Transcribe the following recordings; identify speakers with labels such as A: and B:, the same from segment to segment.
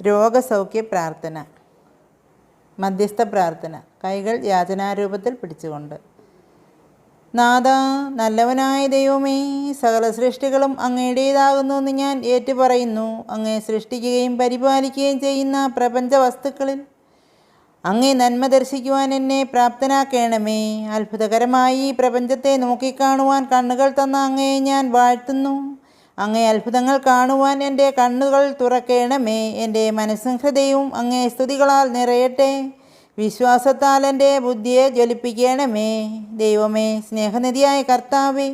A: രോഗസൗഖ്യ പ്രാർത്ഥന മധ്യസ്ഥ പ്രാർത്ഥന കൈകൾ യാചനാരൂപത്തിൽ പിടിച്ചുകൊണ്ട്. നാഥ നല്ലവനായ ദൈവമേ സകല സൃഷ്ടികളും അങ്ങയുടേതാകുന്നു എന്ന് ഞാൻ ഏറ്റുപറയുന്നു. അങ്ങേ സൃഷ്ടിക്കുകയും പരിപാലിക്കുകയും ചെയ്യുന്ന പ്രപഞ്ച വസ്തുക്കളിൽ അങ്ങേ നന്മ ദർശിക്കുവാൻ എന്നെ പ്രാപ്തനാക്കേണമേ. അത്ഭുതകരമായി ഈ പ്രപഞ്ചത്തെ നോക്കിക്കാണുവാൻ കണ്ണുകൾ തന്ന അങ്ങയെ ഞാൻ വാഴ്ത്തുന്നു. അങ്ങേ അത്ഭുതങ്ങൾ കാണുവാൻ എന്റെ കണ്ണുകൾ തുറക്കേണമേ. എന്റെ മനസ്സും ഹൃദയവും അങ്ങേ സ്തുതികളാൽ നിറയട്ടെ. വിശ്വാസത്താൽ എന്റെ ബുദ്ധിയെ ജ്വലിപ്പിക്കണമേ. ദൈവമേ സ്നേഹനിധിയായ കർത്താവേ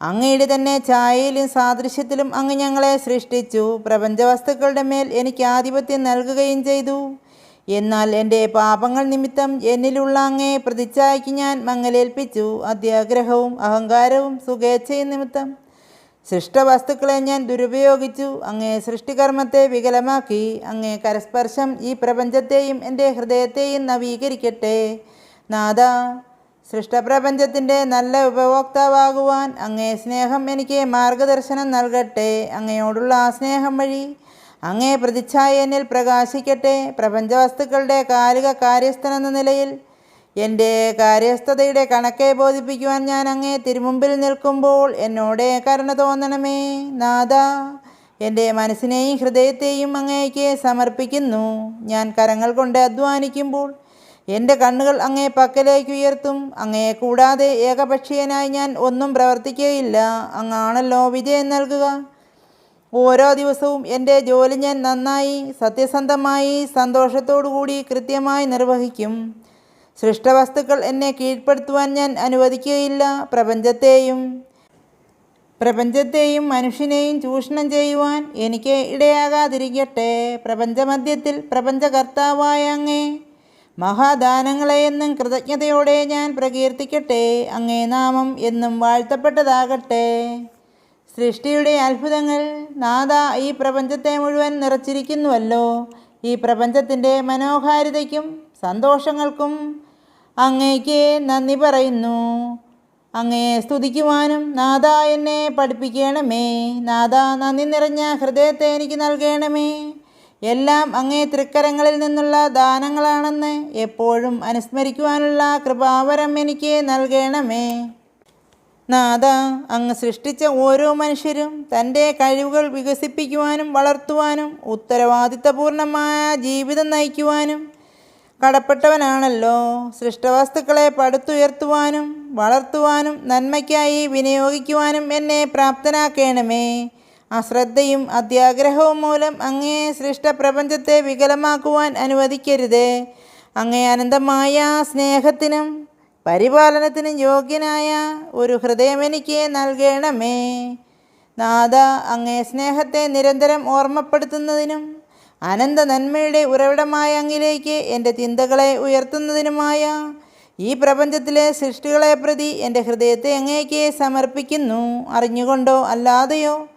A: അങ്ങയുടെ തന്നെ ഛായയിലും സാദൃശ്യത്തിലും അങ്ങ് ഞങ്ങളെ സൃഷ്ടിച്ചു. പ്രപഞ്ച വസ്തുക്കളുടെ മേൽ എനിക്ക് ആധിപത്യം നൽകുകയും ചെയ്തു. എന്നാൽ എന്റെ പാപങ്ങൾ നിമിത്തം എന്നിലുള്ള അങ്ങേ പ്രതിച്ഛായ്ക്ക് ഞാൻ മങ്ങലേൽപ്പിച്ചു. അത്യാഗ്രഹവും അഹങ്കാരവും സുഖേച്ഛയും നിമിത്തം സൃഷ്ടവസ്തുക്കളെ ഞാൻ ദുരുപയോഗിച്ചു. അങ്ങേ സൃഷ്ടികർമ്മത്തെ വികലമാക്കി. അങ്ങേ കരസ്പർശം ഈ പ്രപഞ്ചത്തെയും എന്റെ ഹൃദയത്തെയും നവീകരിക്കട്ടെ. നാഥ സൃഷ്ടപ്രപഞ്ചത്തിന്റെ നല്ല ഉപഭോക്താവാകുവാൻ അങ്ങേ സ്നേഹം എനിക്ക് മാർഗദർശനം നൽകട്ടെ. അങ്ങയോടുള്ള ആ സ്നേഹം വഴി അങ്ങേ പ്രതിച്ഛായ എന്നിൽ പ്രകാശിക്കട്ടെ. പ്രപഞ്ചവസ്തുക്കളുടെ കാലിക കാര്യസ്ഥനെന്ന നിലയിൽ എന്റെ കാര്യസ്ഥതയുടെ കണക്കെ ബോധിപ്പിക്കുവാൻ ഞാൻ അങ്ങേ തിരുമുമ്പിൽ നിൽക്കുമ്പോൾ എന്നോട് കരുണ തോന്നണമേ നാഥ. എന്റെ മനസ്സിനെയും ഹൃദയത്തെയും അങ്ങേക്ക് സമർപ്പിക്കുന്നു. ഞാൻ കരങ്ങൾ കൊണ്ട് അധ്വാനിക്കുമ്പോൾ എന്റെ കണ്ണുകൾ അങ്ങേ പക്കലേക്ക് ഉയർത്തും. അങ്ങയെ കൂടാതെ ഏകപക്ഷീയനായി ഞാൻ ഒന്നും പ്രവർത്തിക്കുകയില്ല അങ്ങാണല്ലോ വിജയം നൽകുക. ഓരോ ദിവസവും എന്റെ ജോലി ഞാൻ നന്നായി സത്യസന്ധമായി സന്തോഷത്തോടു കൂടി കൃത്യമായി നിർവഹിക്കും. സൃഷ്ടവസ്തുക്കൾ എന്നെ കീഴ്പ്പെടുത്തുവാൻ ഞാൻ അനുവദിക്കുകയില്ല. പ്രപഞ്ചത്തെയും പ്രപഞ്ചത്തെയും മനുഷ്യനെയും ചൂഷണം ചെയ്യുവാൻ എനിക്ക് ഇടയാകാതിരിക്കട്ടെ. പ്രപഞ്ചമധ്യത്തിൽ പ്രപഞ്ചകർത്താവായ അങ്ങേ മഹാദാനങ്ങളെയെന്നും കൃതജ്ഞതയോടെ ഞാൻ പ്രകീർത്തിക്കട്ടെ. അങ്ങേ നാമം എന്നും വാഴ്ത്തപ്പെട്ടതാകട്ടെ. സൃഷ്ടിയുടെ അത്ഭുതങ്ങൾ നാഥ ഈ പ്രപഞ്ചത്തെ മുഴുവൻ നിറച്ചിരിക്കുന്നുവല്ലോ. ഈ പ്രപഞ്ചത്തിന്റെ മനോഹാരിതയ്ക്കും സന്തോഷങ്ങൾക്കും അങ്ങേക്ക് നന്ദി പറയുന്നു. അങ്ങയെ സ്തുതിക്കുവാനും നാഥ എന്നെ പഠിപ്പിക്കണമേ. നാഥ നന്ദി നിറഞ്ഞ ഹൃദയത്തെ എനിക്ക് നൽകണമേ. എല്ലാം അങ്ങേ തൃക്കരങ്ങളിൽ നിന്നുള്ള ദാനങ്ങളാണെന്ന് എപ്പോഴും അനുസ്മരിക്കുവാനുള്ള കൃപാവരം എനിക്ക് നൽകണമേ. നാഥ അങ്ങ് സൃഷ്ടിച്ച ഓരോ മനുഷ്യരും തന്റെ കഴിവുകൾ വികസിപ്പിക്കുവാനും വളർത്തുവാനും ഉത്തരവാദിത്തപൂർണമായ ജീവിതം നയിക്കുവാനും കടപ്പെട്ടവനാണല്ലോ. സൃഷ്ടവസ്തുക്കളെ പടുത്തുയർത്തുവാനും വളർത്തുവാനും നന്മയ്ക്കായി വിനിയോഗിക്കുവാനും എന്നെ പ്രാപ്തനാക്കേണമേ. അശ്രദ്ധയും അത്യാഗ്രഹവും മൂലം അങ്ങേ സൃഷ്ടപ്രപഞ്ചത്തെ വികലമാക്കുവാൻ അനുവദിക്കരുത്. അങ്ങേ അനന്തമായ സ്നേഹത്തിനും പരിപാലനത്തിനും യോഗ്യനായ ഒരു ഹൃദയം എനിക്ക് നൽകണമേ. നാഥ അങ്ങേ സ്നേഹത്തെ നിരന്തരം ഓർമ്മപ്പെടുത്തുന്നതിനും അനന്ത നന്മയുടെ ഉറവിടമായ അങ്ങിലേക്ക് എന്റെ ചിന്തകളെ ഉയർത്തുന്നതിനുമായ ഈ പ്രപഞ്ചത്തിലെ സൃഷ്ടികളെ പ്രതി എന്റെ ഹൃദയത്തെ അങ്ങേക്ക് സമർപ്പിക്കുന്നു. അറിഞ്ഞുകൊണ്ടോ അല്ലാതെയോ?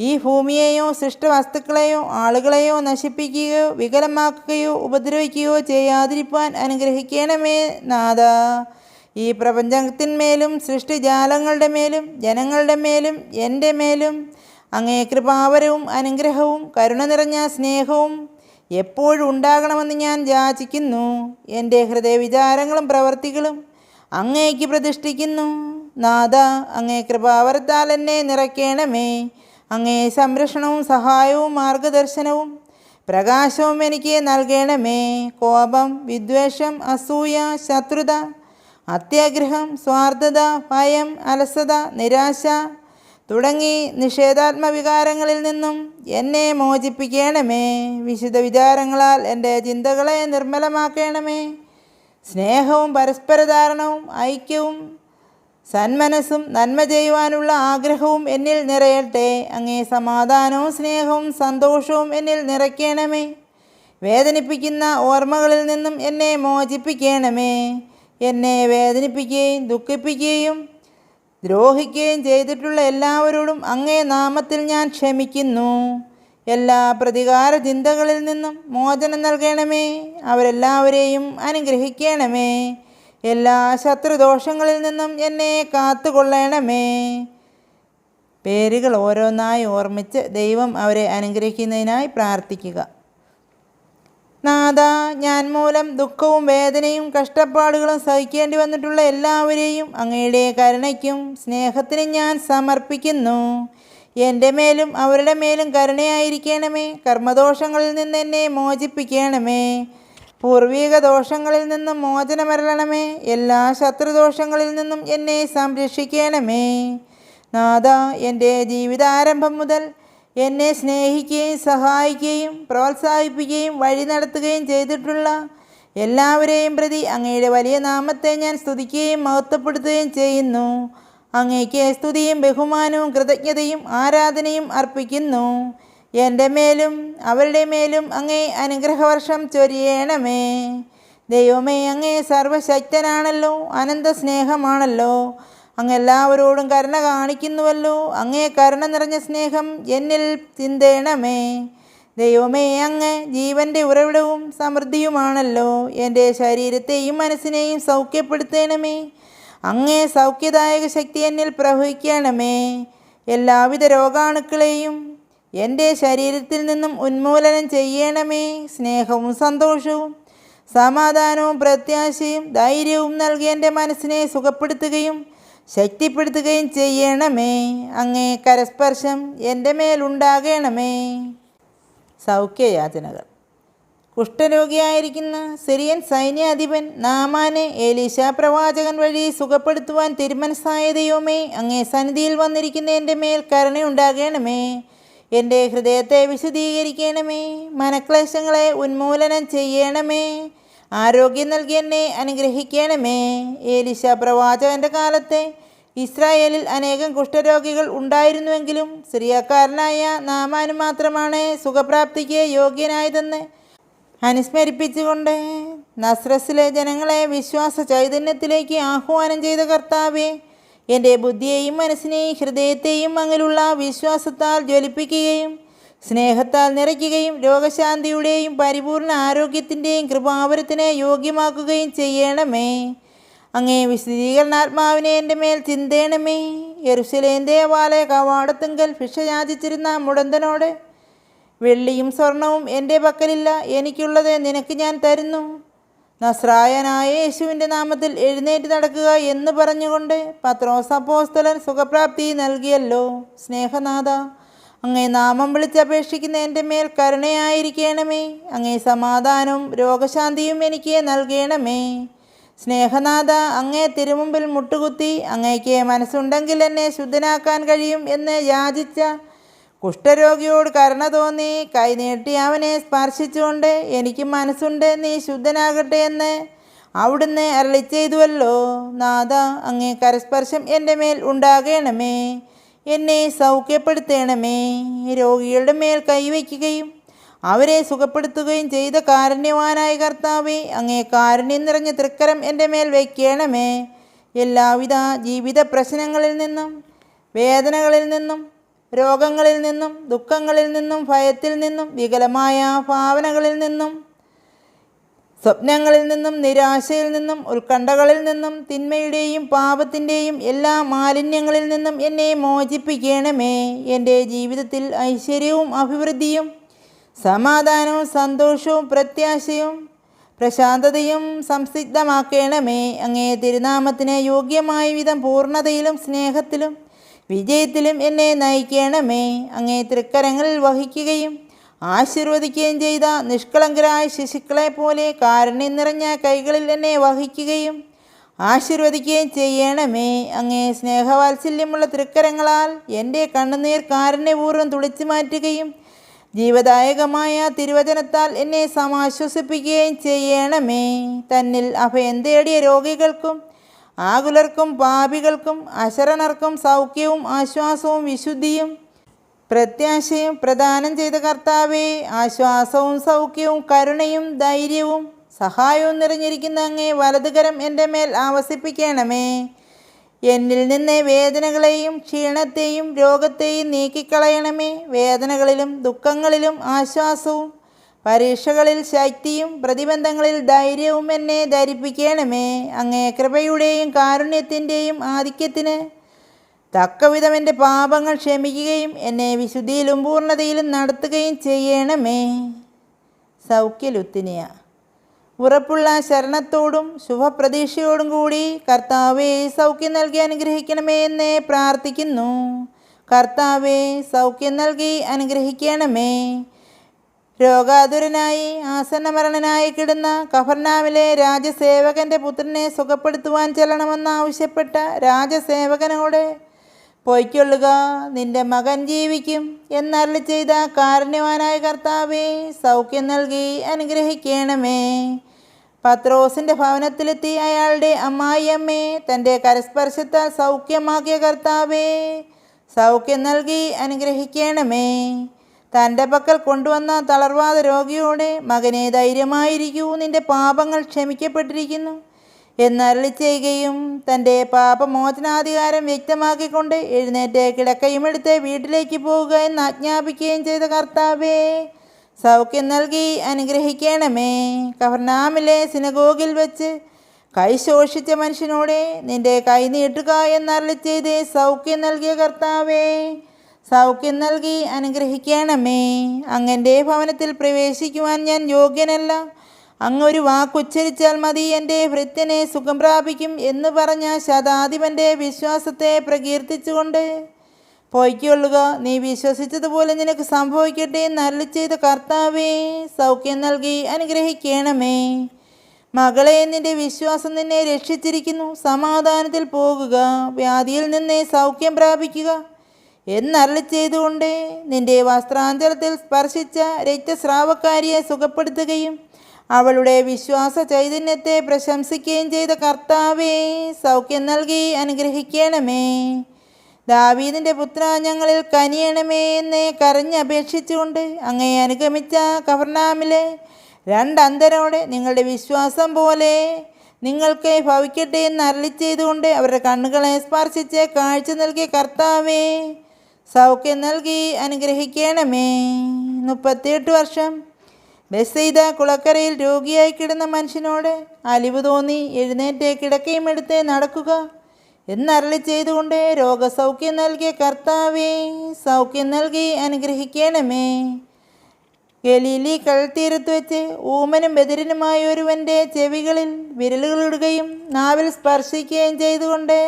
A: ഈ ഭൂമിയെയോ സൃഷ്ടവസ്തുക്കളെയോ ആളുകളെയോ നശിപ്പിക്കുകയോ വികലമാക്കുകയോ ഉപദ്രവിക്കുകയോ ചെയ്യാതിരിപ്പാൻ അനുഗ്രഹിക്കണമേ നാഥ. ഈ പ്രപഞ്ചത്തിന്മേലും സൃഷ്ടിജാലങ്ങളുടെ മേലും ജനങ്ങളുടെ മേലും എന്റെ മേലും അങ്ങേ കൃപാവരവും അനുഗ്രഹവും കരുണ നിറഞ്ഞ സ്നേഹവും എപ്പോഴും ഉണ്ടാകണമെന്ന് ഞാൻ യാചിക്കുന്നു. എന്റെ ഹൃദയ വിചാരങ്ങളും പ്രവർത്തികളും അങ്ങേക്ക് പ്രതിഷ്ഠിക്കുന്നു. നാഥ അങ്ങേ കൃപാവരത്താൽ എന്നെ നിറയ്ക്കണമേ. അങ്ങേ സംരക്ഷണവും സഹായവും മാർഗദർശനവും പ്രകാശവും എനിക്ക് നൽകണമേ. കോപം വിദ്വേഷം അസൂയ ശത്രുത അത്യാഗ്രഹം സ്വാർത്ഥത ഭയം അലസത നിരാശ തുടങ്ങി നിഷേധാത്മവികാരങ്ങളിൽ നിന്നും എന്നെ മോചിപ്പിക്കണമേ. വിശുദ്ധ വിചാരങ്ങളാൽ എന്റെ ചിന്തകളെ നിർമ്മലമാക്കണമേ. സ്നേഹവും പരസ്പരധാരണവും ഐക്യവും സന്മനസ്സും നന്മ ചെയ്യുവാനുള്ള ആഗ്രഹവും എന്നിൽ നിറയട്ടെ. അങ്ങേ സമാധാനവും സ്നേഹവും സന്തോഷവും എന്നിൽ നിറയ്ക്കണമേ. വേദനിപ്പിക്കുന്ന ഓർമ്മകളിൽ നിന്നും എന്നെ മോചിപ്പിക്കണമേ. എന്നെ വേദനിപ്പിക്കുകയും ദുഃഖിപ്പിക്കുകയും ദ്രോഹിക്കുകയും ചെയ്തിട്ടുള്ള എല്ലാവരോടും അങ്ങേ നാമത്തിൽ ഞാൻ ക്ഷമിക്കുന്നു. എല്ലാ പ്രതികാര ചിന്തകളിൽ നിന്നും മോചനം നൽകണമേ. അവരെല്ലാവരെയും അനുഗ്രഹിക്കണമേ. എല്ലാ ശത്രുദോഷങ്ങളിൽ നിന്നും എന്നെ കാത്തുകൊള്ളണമേ. പേരുകൾ ഓരോന്നായി ഓർമ്മിച്ച് ദൈവം അവരെ അനുഗ്രഹിക്കുന്നതിനായി പ്രാർത്ഥിക്കുക. നാഥ ഞാൻ മൂലം ദുഃഖവും വേദനയും കഷ്ടപ്പാടുകളും സഹിക്കേണ്ടി വന്നിട്ടുള്ള എല്ലാവരെയും അങ്ങയുടെ കരുണയ്ക്കും സ്നേഹത്തിനും ഞാൻ സമർപ്പിക്കുന്നു. എന്റെ മേലും അവരുടെ മേലും കരുണയായിരിക്കണമേ. കർമ്മദോഷങ്ങളിൽ നിന്ന് എന്നെ മോചിപ്പിക്കണമേ. പൂർവീക ദോഷങ്ങളിൽ നിന്നും മോചനമരളണമേ. എല്ലാ ശത്രുദോഷങ്ങളിൽ നിന്നും എന്നെ സംരക്ഷിക്കണമേ. നാഥ എന്റെ ജീവിതാരംഭം മുതൽ എന്നെ സ്നേഹിക്കുകയും സഹായിക്കുകയും പ്രോത്സാഹിപ്പിക്കുകയും വഴി നടത്തുകയും ചെയ്തിട്ടുള്ള എല്ലാവരെയും പ്രതി അങ്ങയുടെ വലിയ നാമത്തെ ഞാൻ സ്തുതിക്കുകയും മഹത്വപ്പെടുത്തുകയും ചെയ്യുന്നു. അങ്ങയ്ക്ക് സ്തുതിയും ബഹുമാനവും കൃതജ്ഞതയും ആരാധനയും അർപ്പിക്കുന്നു. എന്റെ മേലും അവരുടെ മേലും അങ്ങേ അനുഗ്രഹവർഷം ചൊരിയണമേ. ദൈവമേ അങ്ങേ സർവശക്തനാണല്ലോ അനന്ത സ്നേഹമാണല്ലോ. അങ്ങ് എല്ലാവരോടും കരുണ കാണിക്കുന്നുവല്ലോ. അങ്ങേ കരുണ നിറഞ്ഞ സ്നേഹം എന്നിൽ ചിന്തേണമേ. ദൈവമേ അങ്ങ് ജീവന്റെ ഉറവിടവും സമൃദ്ധിയുമാണല്ലോ. എന്റെ ശരീരത്തെയും മനസ്സിനെയും സൗഖ്യപ്പെടുത്തേണമേ. അങ്ങേ സൗഖ്യദായക ശക്തി എന്നിൽ പ്രവഹിക്കണമേ. എല്ലാവിധ രോഗാണുക്കളെയും എന്റെ ശരീരത്തിൽ നിന്നും ഉന്മൂലനം ചെയ്യണമേ. സ്നേഹവും സന്തോഷവും സമാധാനവും പ്രത്യാശയും ധൈര്യവും നൽകി എന്റെ മനസ്സിനെ സുഖപ്പെടുത്തുകയും ശക്തിപ്പെടുത്തുകയും ചെയ്യണമേ. അങ്ങേ കരസ്പർശം എന്റെ മേലുണ്ടാകണമേ സൗഖ്യയാചനകൾ. കുഷ്ഠരോഗിയായിരിക്കുന്ന സിറിയൻ സൈന്യാധിപൻ നാമാനെ ഏലീശ പ്രവാചകൻ വഴി സുഖപ്പെടുത്തുവാൻ തിരുമനസ്സായ ദൈവമേ അങ്ങേ സന്നിധിയിൽ വന്നിരിക്കുന്ന എന്റെ മേൽ കരുണയുണ്ടാകണമേ. എന്റെ ഹൃദയത്തെ വിശദീകരിക്കണമേ മനക്ലേശങ്ങളെ ഉന്മൂലനം ചെയ്യണമേ. ആരോഗ്യം നൽകി എന്നെ അനുഗ്രഹിക്കണമേ. ഏലിശ പ്രവാചകന്റെ കാലത്തെ ഇസ്രായേലിൽ അനേകം കുഷ്ഠരോഗികൾ ഉണ്ടായിരുന്നുവെങ്കിലും സിറിയക്കാരനായ നാമാനു മാത്രമാണ് സുഖപ്രാപ്തിക്ക് യോഗ്യനായതെന്ന് അനുസ്മരിപ്പിച്ചുകൊണ്ട് നസ്രസിലെ ജനങ്ങളെ വിശ്വാസ ചൈതന്യത്തിലേക്ക് ആഹ്വാനം ചെയ്ത കർത്താവെ എന്റെ ബുദ്ധിയെയും മനസ്സിനെയും ഹൃദയത്തെയും അങ്ങിലുള്ള വിശ്വാസത്താൽ ജ്വലിപ്പിക്കുകയും സ്നേഹത്താൽ നിറയ്ക്കുകയും രോഗശാന്തിയുടെയും പരിപൂർണ ആരോഗ്യത്തിന്റെയും കൃപാവരത്തിനെ യോഗ്യമാക്കുകയും ചെയ്യണമേ. അങ്ങേ വിശദീകരണാത്മാവിനെ എന്റെ മേൽ ചിന്തയണമേ യെരുശലേം ദേവാലയ കവാടത്തുങ്കൽ ഭിക്ഷ യാചിച്ചിരുന്ന മുടന്തനോട് വെള്ളിയും സ്വർണവും എന്റെ പക്കലില്ല എനിക്കുള്ളത് നിനക്ക് ഞാൻ തരുന്നു. നസ്രായനായ യേശുവിന്റെ നാമത്തിൽ എഴുന്നേറ്റ് നടക്കുക എന്ന് പറഞ്ഞുകൊണ്ട് പത്രോസപ്പോസ്തലൻ സുഖപ്രാപ്തി നൽകിയല്ലോ. സ്നേഹനാഥ അങ്ങേ നാമം വിളിച്ചപേക്ഷിക്കുന്ന എന്റെ മേൽ കരുണയായിരിക്കണമേ. അങ്ങേ സമാധാനവും രോഗശാന്തിയും എനിക്ക് നൽകണമേ. സ്നേഹനാഥ അങ്ങേ തിരുമുമ്പിൽ മുട്ടുകുത്തി അങ്ങേക്ക് മനസ്സുണ്ടെങ്കിൽ എന്നെ ശുദ്ധനാക്കാൻ കഴിയും എന്ന് യാചിച്ച കുഷ്ഠരോഗിയോട് കരുണ തോന്നി കൈനീട്ടി അവനെ സ്പർശിച്ചുകൊണ്ട് എനിക്ക് മനസ്സുണ്ട് നീ ശുദ്ധനാകട്ടെ എന്ന് അവിടുന്ന് അരളി ചെയ്തുവല്ലോ നാഥ അങ്ങേ കരസ്പർശം എന്റെ മേൽ ഉണ്ടാകണമേ. എന്നെ സൗഖ്യപ്പെടുത്തണമേ. രോഗികളുടെ മേൽ കൈവയ്ക്കുകയും അവരെ സുഖപ്പെടുത്തുകയും ചെയ്ത കാരുണ്യവാനായ കർത്താവെ അങ്ങേ കാരുണ്യം നിറഞ്ഞ തൃക്കരം എന്റെ മേൽ വയ്ക്കണമേ. എല്ലാവിധ ജീവിത പ്രശ്നങ്ങളിൽ നിന്നും വേദനകളിൽ നിന്നും രോഗങ്ങളിൽ നിന്നും ദുഃഖങ്ങളിൽ നിന്നും ഭയത്തിൽ നിന്നും വികലമായ ഭാവനകളിൽ നിന്നും സ്വപ്നങ്ങളിൽ നിന്നും നിരാശയിൽ നിന്നും ഉത്കണ്ഠകളിൽ നിന്നും തിന്മയുടെയും പാപത്തിന്റെയും എല്ലാ മാലിന്യങ്ങളിൽ നിന്നും എന്നെ മോചിപ്പിക്കണമേ. എന്റെ ജീവിതത്തിൽ ഐശ്വര്യവും അഭിവൃദ്ധിയും സമാധാനവും സന്തോഷവും പ്രത്യാശയും പ്രശാന്തതയും സംസിദ്ധമാക്കണമേ. അങ്ങേ തിരുനാമത്തിന് യോഗ്യമായ വിധം പൂർണതയിലും സ്നേഹത്തിലും വിജയത്തിലും എന്നെ നയിക്കണമേ. അങ്ങേ തൃക്കരങ്ങളിൽ വഹിക്കുകയും ആശീർവദിക്കുകയും ചെയ്ത നിഷ്കളങ്കരായ ശിശുക്കളെ പോലെ കാരുണ്യം നിറഞ്ഞ കൈകളിൽ എന്നെ വഹിക്കുകയും ആശീർവദിക്കുകയും ചെയ്യണമേ. അങ്ങേ സ്നേഹവാത്സല്യമുള്ള തൃക്കരങ്ങളാൽ എന്റെ കണ്ണുനീർ കാരുണ്യപൂർവം തുളിച്ചു മാറ്റുകയും ജീവദായകമായ തിരുവചനത്താൽ എന്നെ സമാശ്വസിപ്പിക്കുകയും ചെയ്യണമേ. തന്നിൽ അഭയം തേടിയ രോഗികൾക്കും ആകുലർക്കും പാപികൾക്കും അശരണർക്കും സൗഖ്യവും ആശ്വാസവും വിശുദ്ധിയും പ്രത്യാശയും പ്രദാനം ചെയ്ത കർത്താവെ ആശ്വാസവും സൗഖ്യവും കരുണയും ധൈര്യവും സഹായവും നിറഞ്ഞിരിക്കുന്ന അങ്ങേ വലതുകരം എന്റെ മേൽ ആവസിപ്പിക്കണമേ. എന്നിൽ നിന്ന് വേദനകളെയും ക്ഷീണത്തെയും രോഗത്തെയും നീക്കിക്കളയണമേ. വേദനകളിലും ദുഃഖങ്ങളിലും ആശ്വാസവും പരീക്ഷകളിൽ ശക്തിയും പ്രതിബന്ധങ്ങളിൽ ധൈര്യവും എന്നെ ധരിപ്പിക്കണമേ. അങ്ങേ കൃപയുടെയും കാരുണ്യത്തിന്റെയും ആധിക്യത്തിന് തക്കവിധം എന്റെ പാപങ്ങൾ ക്ഷമിക്കുകയും എന്നെ വിശുദ്ധിയിലും പൂർണതയിലും നടത്തുകയും ചെയ്യണമേ. സൗഖ്യലുത്തിനിയ. ഉറപ്പുള്ള ശരണത്തോടും ശുഭപ്രതീക്ഷയോടും കൂടി കർത്താവെ സൗഖ്യം നൽകി അനുഗ്രഹിക്കണമേ എന്ന് പ്രാർത്ഥിക്കുന്നു. കർത്താവെ സൗഖ്യം നൽകി അനുഗ്രഹിക്കണമേ. രോഗാതുരനായി ആസന്നമരണനായി കിടന്ന കഫർനാമിലെ രാജസേവകന്റെ പുത്രനെ സുഖപ്പെടുത്തുവാൻ ചെല്ലണമെന്ന് ആവശ്യപ്പെട്ട രാജസേവകനോട് പൊയ്ക്കൊള്ളുക. നിന്റെ മകൻ ജീവിക്കും എന്നരളി ചെയ്ത കാരുണ്യവാനായ കർത്താവെ സൗഖ്യം നൽകി അനുഗ്രഹിക്കണമേ. പത്രോസിന്റെ ഭവനത്തിലെത്തി അയാളുടെ അമ്മായിയമ്മേ തന്റെ കരസ്പർശത്താൽ സൗഖ്യമാക്കിയ കർത്താവേ സൗഖ്യം നൽകി അനുഗ്രഹിക്കണമേ. തന്റെ പക്കൽ കൊണ്ടുവന്ന തളർവാദ രോഗിയോടെ മകനെ ധൈര്യമായിരിക്കൂ. നിന്റെ പാപങ്ങൾ ക്ഷമിക്കപ്പെട്ടിരിക്കുന്നു. എന്നരളി ചെയ്യുകയും തന്റെ പാപമോചനാധികാരം വ്യക്തമാക്കിക്കൊണ്ട് എഴുന്നേറ്റ് കിടക്കയും എടുത്ത് വീട്ടിലേക്ക് പോവുക എന്ന് ആജ്ഞാപിക്കുകയും ചെയ്ത കർത്താവേ സൗഖ്യം നൽകി അനുഗ്രഹിക്കണമേ. കവർനാമിലെ സിനഗോഗിൽ വെച്ച് കൈ ശോഷിച്ച മനുഷ്യനോട് നിന്റെ കൈ നീട്ടുക എന്നരളി ചെയ്ത് സൗഖ്യം നൽകിയ കർത്താവേ സൗഖ്യം നൽകി അനുഗ്രഹിക്കണമേ. അങ്ങന്റെ ഭവനത്തിൽ പ്രവേശിക്കുവാൻ ഞാൻ യോഗ്യനല്ല. അങ്ങ് ഒരു വാക്കുച്ചരിച്ചാൽ മതി എന്റെ ഭൃത്യനെ സുഖം പ്രാപിക്കും എന്ന് പറഞ്ഞ ശതാധിപന്റെ വിശ്വാസത്തെ പ്രകീർത്തിച്ചുകൊണ്ട്. പൊയ്ക്കൊള്ളുക നീ വിശ്വസിച്ചതുപോലെ നിനക്ക് സംഭവിക്കട്ടെ നല്ല ചെയ്ത കർത്താവേ സൗഖ്യം നൽകി അനുഗ്രഹിക്കണമേ. മകളെ നിന്റെ വിശ്വാസം നിന്നെ രക്ഷിച്ചിരിക്കുന്നു. സമാധാനത്തിൽ പോകുക വ്യാധിയിൽ നിന്ന് സൗഖ്യം പ്രാപിക്കുക എന്നരളി ചെയ്തുകൊണ്ട് നിന്റെ വസ്ത്രാഞ്ചലത്തിൽ സ്പർശിച്ച രക്തസ്രാവക്കാരിയെ സുഖപ്പെടുത്തുകയും അവളുടെ വിശ്വാസ ചൈതന്യത്തെ പ്രശംസിക്കുകയും ചെയ്ത കർത്താവേ സൗഖ്യം നൽകി അനുഗ്രഹിക്കണമേ. ദാവീദിന്റെ പുത്ര ഞങ്ങളിൽ കനിയണമേ എന്ന് കരഞ്ഞപേക്ഷിച്ചുകൊണ്ട് അങ്ങേ അനുഗമിച്ച കവർണാമിലെ രണ്ടന്തരോടെ നിങ്ങളുടെ വിശ്വാസം പോലെ നിങ്ങൾക്ക് ഭവിക്കട്ടെ എന്ന് അരളി ചെയ്തുകൊണ്ട് അവരുടെ കണ്ണുകളെ സ്പർശിച്ച് കാഴ്ച നൽകിയ കർത്താവേ സൗഖ്യം നൽകി അനുഗ്രഹിക്കണമേ. മുപ്പത്തിയെട്ട് വർഷം ബെസെയ്ത കുളക്കരയിൽ രോഗിയായി കിടന്ന മനുഷ്യനോട് അലിവ് തോന്നി എഴുന്നേറ്റ് കിടക്കയും എടുത്ത് നടക്കുക. എന്നരളി ചെയ്തുകൊണ്ട് രോഗസൗഖ്യം നൽകിയ കർത്താവേ സൗഖ്യം നൽകി അനുഗ്രഹിക്കണമേ. ഗലീലി കടൽത്തീരത്ത് വെച്ച് ഊമനും ബദിരനുമായ ഒരുവന്റെ ചെവികളിൽ വിരലുകളിടുകയും നാവിൽ സ്പർശിക്കുകയും ചെയ്തുകൊണ്ട്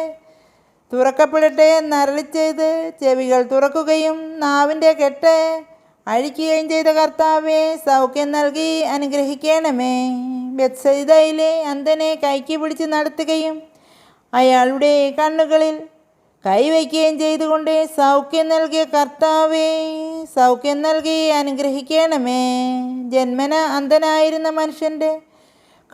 A: തുറക്കപ്പെടട്ടെ എന്നരളി ചെയ്ത് ചെവികൾ തുറക്കുകയും നാവിന്റെ കെട്ട് അഴിക്കുകയും ചെയ്ത കർത്താവെ സൗഖ്യം നൽകി അനുഗ്രഹിക്കണമേ. ബത്സരിതയിലെ അന്ധനെ കൈക്ക് പിടിച്ച് നടത്തുകയും അയാളുടെ കണ്ണുകളിൽ കൈവയ്ക്കുകയും ചെയ്തുകൊണ്ട് സൗഖ്യം നൽകിയ കർത്താവേ സൗഖ്യം നൽകി അനുഗ്രഹിക്കണമേ. ജന്മന അന്ധനായിരുന്ന മനുഷ്യന്റെ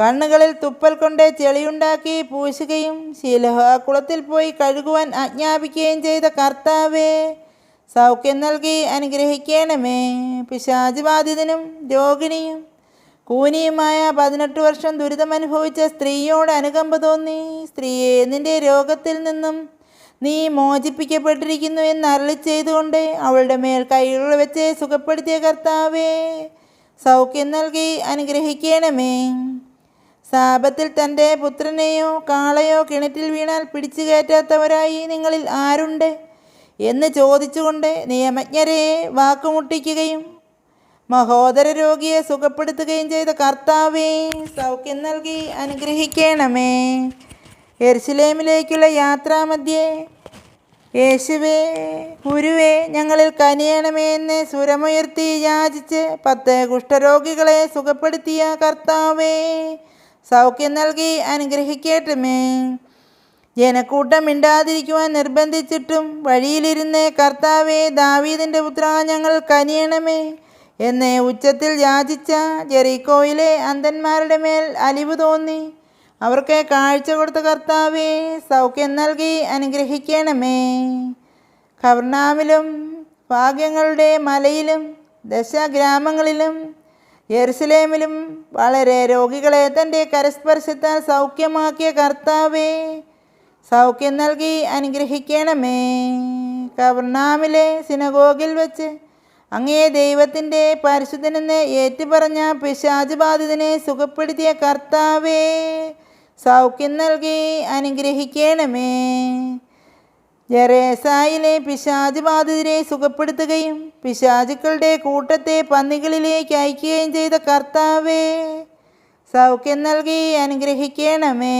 A: കണ്ണുകളിൽ തുപ്പൽ കൊണ്ട് ചെളിയുണ്ടാക്കി പൂശുകയും ശീലഹ കുളത്തിൽ പോയി കഴുകുവാൻ ആജ്ഞാപിക്കുകയും ചെയ്ത കർത്താവേ സൗഖ്യം നൽകി അനുഗ്രഹിക്കണമേ. പിശാചിബാധിതനും രോഗിണിയും കൂനിയുമായ പതിനെട്ട് വർഷം ദുരിതമനുഭവിച്ച സ്ത്രീയോട് അനുകമ്പ തോന്നി. സ്ത്രീയെ നിന്റെ രോഗത്തിൽ നിന്നും നീ മോചിപ്പിക്കപ്പെട്ടിരിക്കുന്നു എന്ന് അരളി ചെയ്തുകൊണ്ട് അവളുടെ മേൽ കൈകൾ വെച്ച് സുഖപ്പെടുത്തിയ കർത്താവേ സൗഖ്യം നൽകി അനുഗ്രഹിക്കണമേ. സാപത്തിൽ തന്റെ പുത്രനെയോ കാളയോ കിണറ്റിൽ വീണാൽ പിടിച്ചു കയറ്റാത്തവരായി നിങ്ങളിൽ ആരുണ്ട്? എന്ന് ചോദിച്ചുകൊണ്ട് നിയമജ്ഞരെ വാക്കുമുട്ടിക്കുകയും മഹോദര രോഗിയെ സുഖപ്പെടുത്തുകയും ചെയ്ത കർത്താവേ സൗഖ്യം നൽകി അനുഗ്രഹിക്കണമേ. എർശിലേമിലേക്കുള്ള യാത്രാമധ്യേ യേശുവേ ഗുരുവേ ഞങ്ങളിൽ കനിയണമേ എന്ന് സുരമുയർത്തി യാചിച്ച് പത്ത് കുഷ്ഠരോഗികളെ സുഖപ്പെടുത്തിയ കർത്താവേ സൗഖ്യം നൽകി അനുഗ്രഹിക്കട്ടുമേ ജനക്കൂട്ടം മിണ്ടാതിരിക്കുവാൻ നിർബന്ധിച്ചിട്ടും വഴിയിലിരുന്ന് കർത്താവെ ദാവീദിന്റെ പുത്ര ഞങ്ങൾ കനിയണമേ എന്ന് ഉച്ചത്തിൽ യാചിച്ച ജെറിക്കോയിലെ അന്ധന്മാരുടെ മേൽ അലിവ് തോന്നി. അവർക്ക് കാഴ്ച കൊടുത്ത കർത്താവെ സൗഖ്യം നൽകി അനുഗ്രഹിക്കണമേ. കവർണാമിലും ഭാഗ്യങ്ങളുടെ മലയിലും ദശഗ്രാമങ്ങളിലും യെറുസലേമിലും വളരെ രോഗികളെ തന്റെ കരസ്പർശത്താൽ സൗഖ്യമാക്കിയ കർത്താവേ സൗഖ്യം നൽകി അനുഗ്രഹിക്കണമേ. കവർണാമിലെ സിനഗോഗിൽ വെച്ച് അങ്ങേ ദൈവത്തിന്റെ പരിശുദ്ധനെന്ന് ഏറ്റുപറഞ്ഞ പിശാച് ബാധിതനെ സുഖപ്പെടുത്തിയ കർത്താവേ സൗഖ്യം നൽകി അനുഗ്രഹിക്കണമേ. ജെറേസായിലെ പിശാജ് ബാധിതരെ സുഖപ്പെടുത്തുകയും പിശാചുക്കളുടെ കൂട്ടത്തെ പന്നികളിലേക്ക് അയക്കുകയും ചെയ്ത കർത്താവേ സൗഖ്യം നൽകി അനുഗ്രഹിക്കണമേ.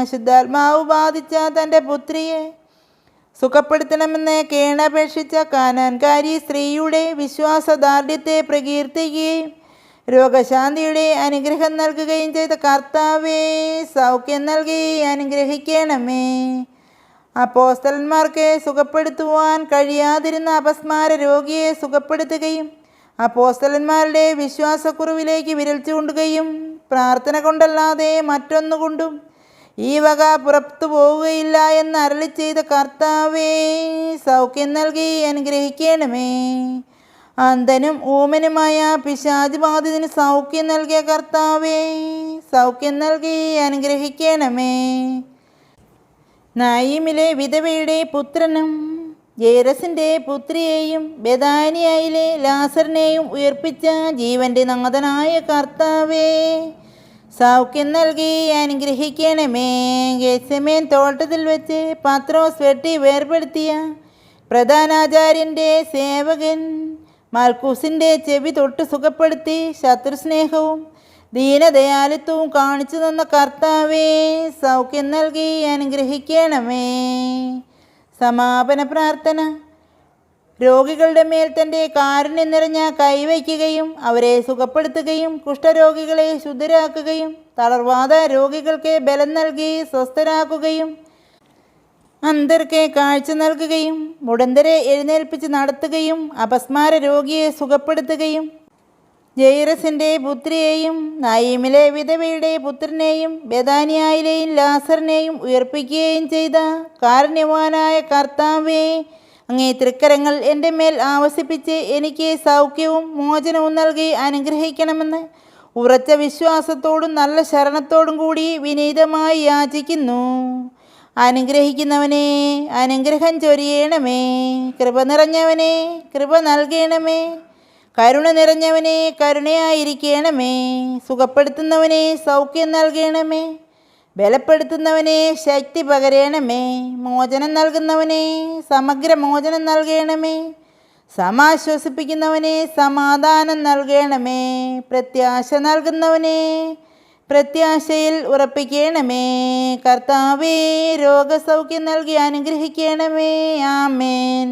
A: അശുദ്ധാത്മാവ് ബാധിച്ച തന്റെ പുത്രിയെ സുഖപ്പെടുത്തണമെന്ന് കേണപേക്ഷിച്ച കാനാൻകാരി സ്ത്രീയുടെ വിശ്വാസദാർഢ്യത്തെ പ്രകീർത്തിക്കുകയും രോഗശാന്തിയുടെ അനുഗ്രഹം നൽകുകയും ചെയ്ത കർത്താവേ സൗഖ്യം നൽകി അനുഗ്രഹിക്കണമേ. അപ്പോസ്തലന്മാർക്ക് സുഖപ്പെടുത്തുവാൻ കഴിയാതിരുന്ന അപസ്മാര രോഗിയെ സുഖപ്പെടുത്തുകയും അപ്പോസ്തലന്മാരുടെ വിശ്വാസക്കുറവിലേക്ക് വിരൽ ചൂണ്ടുകയും പ്രാർത്ഥന കൊണ്ടല്ലാതെ മറ്റൊന്നുകൊണ്ടും ഈ വക പുറത്തു പോവുകയില്ല എന്ന് അരളി ചെയ്ത കർത്താവേ സൗഖ്യം നൽകി അനുഗ്രഹിക്കണമേ. അന്ധനും ഊമനുമായ പിശാജ് ബാധിതന് സൗഖ്യം നൽകിയ കർത്താവേ സൗഖ്യം നൽകി അനുഗ്രഹിക്കണമേ. നായിമിലെ വിധവയുടെ പുത്രനും ജേറസിന്റെ പുത്രിയെയും ബദാനിയയിലെ ലാസറിനെയും ഉയർപ്പിച്ച ജീവന്റെ നാഥനായ കർത്താവേ സൗഖ്യം നൽകി അനുഗ്രഹിക്കണമേ. ഗെസമേൻ തോട്ടത്തിൽ വെച്ച് പത്രോസ് വെട്ടി വേർപെടുത്തിയ പ്രധാനാചാര്യന്റെ സേവകൻ മൽക്കൂസിന്റെ ചെവി തൊട്ട് സുഖപ്പെടുത്തി ശത്രുസ്നേഹവും ദീനദയാലിത്വവും കാണിച്ചു തന്ന കർത്താവേ സൗഖ്യം നൽകി അനുഗ്രഹിക്കണമേ. സമാപന പ്രാർത്ഥന. രോഗികളുടെ മേൽ തന്റെ കാരുണ്യം നിറഞ്ഞ കൈവയ്ക്കുകയും അവരെ സുഖപ്പെടുത്തുകയും കുഷ്ഠരോഗികളെ ശുദ്ധരാക്കുകയും തളർവാദ രോഗികൾക്ക് ബലം നൽകി സ്വസ്ഥരാക്കുകയും അന്തർക്ക് കാഴ്ച നൽകുകയും മുടന്തരെ എഴുന്നേൽപ്പിച്ച് നടത്തുകയും അപസ്മാര രോഗിയെ സുഖപ്പെടുത്തുകയും ജൈറസിന്റെ പുത്രിയെയും നായിമിലെ വിധവയുടെ പുത്രനെയും ബദാനിയായിലെയും ലാസറിനെയും ഉയർപ്പിക്കുകയും ചെയ്ത കാരുണ്യവാനായ കർത്താവേ അങ്ങേ തൃക്കരങ്ങൾ എന്റെ മേൽ ആവസിപ്പിച്ച് എനിക്ക് സൗഖ്യവും മോചനവും നൽകി അനുഗ്രഹിക്കണമെന്ന് ഉറച്ച വിശ്വാസത്തോടും നല്ല ശരണത്തോടും കൂടി വിനീതമായി യാചിക്കുന്നു. അനുഗ്രഹിക്കുന്നവനെ അനുഗ്രഹം ചൊരിയണമേ. കൃപ നിറഞ്ഞവനെ കൃപ നൽകണമേ. കരുണ നിറഞ്ഞവനെ കരുണയായിരിക്കണമേ. സുഖപ്പെടുത്തുന്നവനെ സൗഖ്യം നൽകണമേ. ബലപ്പെടുത്തുന്നവനെ ശക്തി പകരണമേ മോചനം നൽകുന്നവനെ സമഗ്ര മോചനം നൽകണമേ സമാശ്വസിപ്പിക്കുന്നവനെ സമാധാനം നൽകണമേ പ്രത്യാശ നൽകുന്നവനെ പ്രത്യാശയിൽ ഉറപ്പിക്കണമേ കർത്താവേ രോഗസൗഖ്യം നൽകി അനുഗ്രഹിക്കണമേ ആമേൻ.